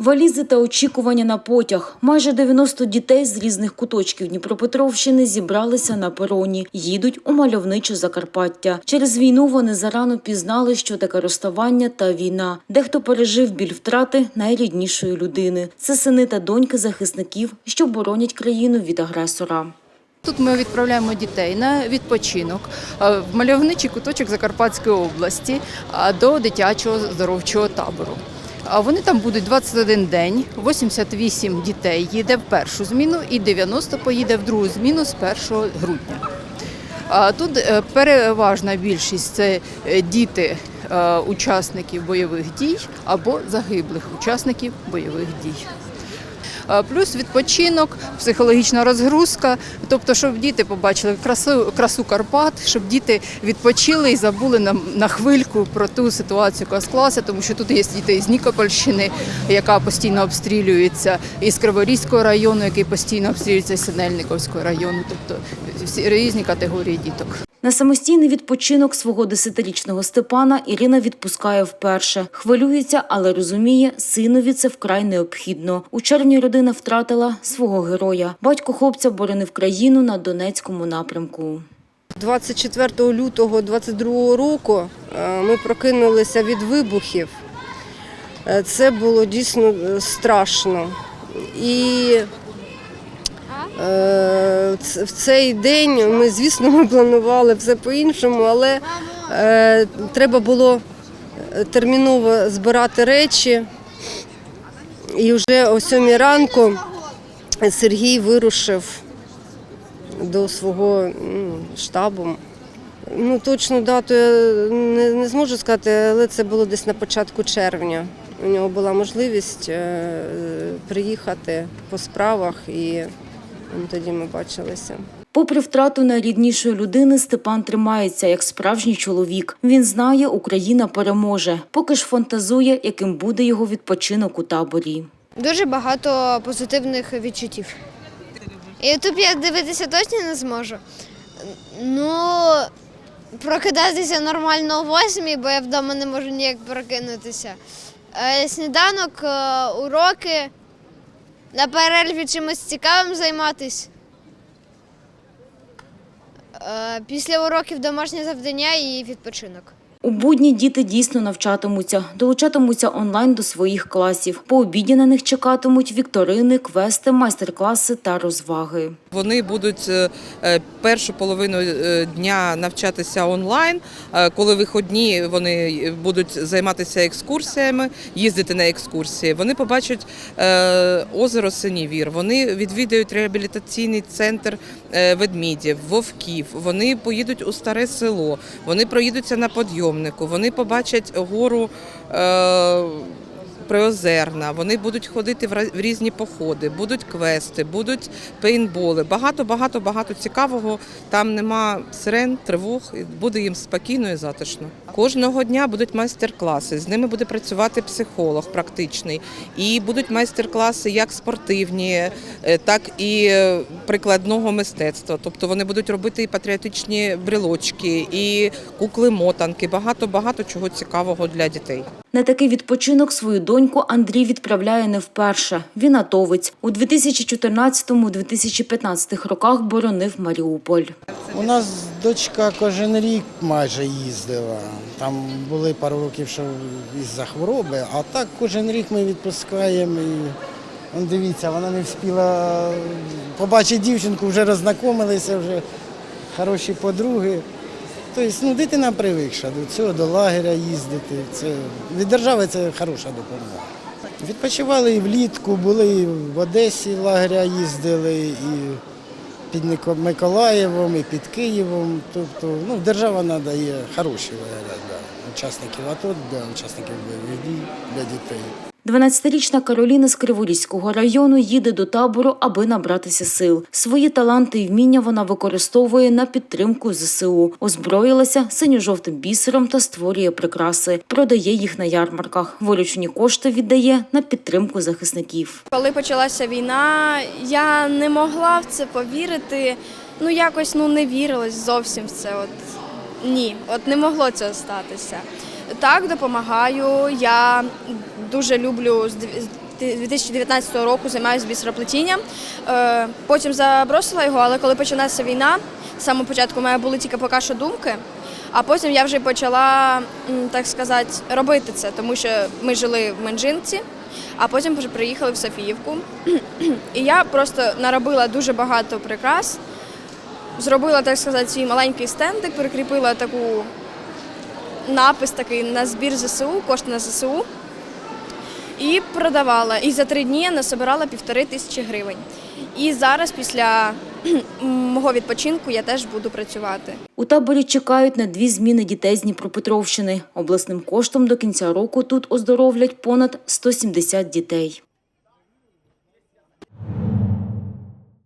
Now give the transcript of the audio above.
Валізи та очікування на потяг. Майже 90 дітей з різних куточків Дніпропетровщини зібралися на пероні. Їдуть у мальовниче Закарпаття. Через війну вони зарано пізнали, що таке розставання та війна. Дехто пережив біль втрати найріднішої людини. Це сини та доньки захисників, що боронять країну від агресора. Тут ми відправляємо дітей на відпочинок е, в мальовничий куточок Закарпатської області до дитячого здоровчого табору. Вони там будуть 21 день, 88 дітей їде в першу зміну і 90 поїде в другу зміну з 1 грудня. Тут е, переважна більшість це е, діти е, учасників бойових дій або загиблих учасників бойових дій. Е, Плюс відпочинок, психологічна розгрузка, тобто, щоб діти побачили красу, красу Карпат, щоб діти відпочили і забули на, на хвильку про ту ситуацію, яка склалася, тому що тут є діти з Нікопольщини, яка постійно обстрілюється, із Криворізького району, який постійно обстрілюється, з Синельниковського району, тобто всі різні категорії діток. На самостійний відпочинок свого десятирічного Степана Ірина відпускає вперше. Хвилюється, але розуміє, синові це вкрай необхідно. У червні родина втратила свого героя. Батько хлопця боронив країну на Донецькому напрямку. 24 лютого 22 року е, ми прокинулися від вибухів. Е, Це було дійсно е, страшно. І в цей день ми, звісно, планували все по-іншому, але е, треба було е, терміново збирати речі. І вже о 7 ранку Сергій вирушив до свого ну, штабу. Ну, точну дату я не, не зможу сказати, але це було десь на початку червня. У нього була можливість е, приїхати по справах, і тоді ми бачилися. Попри втрату найріднішої людини, Степан тримається як справжній чоловік. Він знає, Україна переможе, поки ж фантазує, яким буде його відпочинок у таборі. Дуже багато позитивних відчуттів. Ютуб я дивитися точно не зможу. Ну, прокидатися нормально о восьмій, бо я вдома не можу ніяк прокинутися. Е, Сніданок, е, уроки, на перерві чимось цікавим займатися. Е, Після уроків домашнє завдання і відпочинок. У будні діти дійсно навчатимуться, долучатимуться онлайн до своїх класів. По обіді на них чекатимуть вікторини, квести, майстер-класи та розваги. Вони будуть е, е, першу половину е, дня навчатися онлайн. Коли виходні вони будуть займатися екскурсіями, їздити на екскурсії. Вони побачать озеро Синівір. Вони відвідають реабілітаційний центр ведмідів, вовків. Вони поїдуть у старе село. Вони проїдуться на подйомнику. Вони побачать гору. е, Приозерна, вони будуть ходити в різні походи, будуть квести, будуть пейнтболи. Багато, багато, багато цікавого. Там нема сирен, тривог, буде їм спокійно і затишно. Кожного дня будуть майстер-класи. З ними буде працювати психолог практичний. І будуть майстер-класи як спортивні, е, так і е, прикладного мистецтва. Тобто вони будуть робити і патріотичні брелочки, і кукли-мотанки. Багато, багато чого цікавого для дітей. На такий відпочинок свою доньку Андрій відправляє не вперше. Він атовець. У 2014-2015 роках боронив Маріуполь. У нас дочка кожен рік майже їздила. Там були пару років, що із-за хвороби, а так кожен рік ми відпускаємо. І, дивіться, вона не встигла побачити дівчинку, вже роззнакомилися, вже хороші подруги. Тобто, ну, дитина привикша до цього, до лагеря їздити. Це, від держави це хороша допомога. Відпочивали і влітку, були і в Одесі лагеря їздили, і під Миколаєвом, і під Києвом. Тобто ну, держава надає хороші лагеря для учасників АТО, для учасників бойових дій, для дітей. 12-річна Кароліна з Криворізького району їде до табору, аби набратися сил. Свої таланти і вміння вона використовує на підтримку ЗСУ. Озброїлася синьо-жовтим бісером та створює прикраси. Продає їх на ярмарках. Виручені кошти віддає на підтримку захисників. Коли почалася війна, я не могла в це повірити. Ну якось ну не вірилось зовсім в це. От ні, от не могло цього статися. Так, допомагаю. Я дуже люблю з дві- 2019 року займаюся бісероплетінням. Е, Потім забросила його, але коли почалася війна, з самого початку у мене були тільки поки що думки. А потім я вже почала, так сказати, робити це, тому що ми жили в Менжинці, а потім вже приїхали в Софіївку. І я просто наробила дуже багато прикрас, зробила, так сказати, свій маленький стендик, прикріпила таку напис такий на збір ЗСУ, кошти на ЗСУ. І продавала. І за три дні я насобирала півтори тисячі гривень. І зараз, після мого відпочинку, я теж буду працювати. У таборі чекають на дві зміни дітей з Дніпропетровщини. Обласним коштом до кінця року тут оздоровлять понад 170 дітей.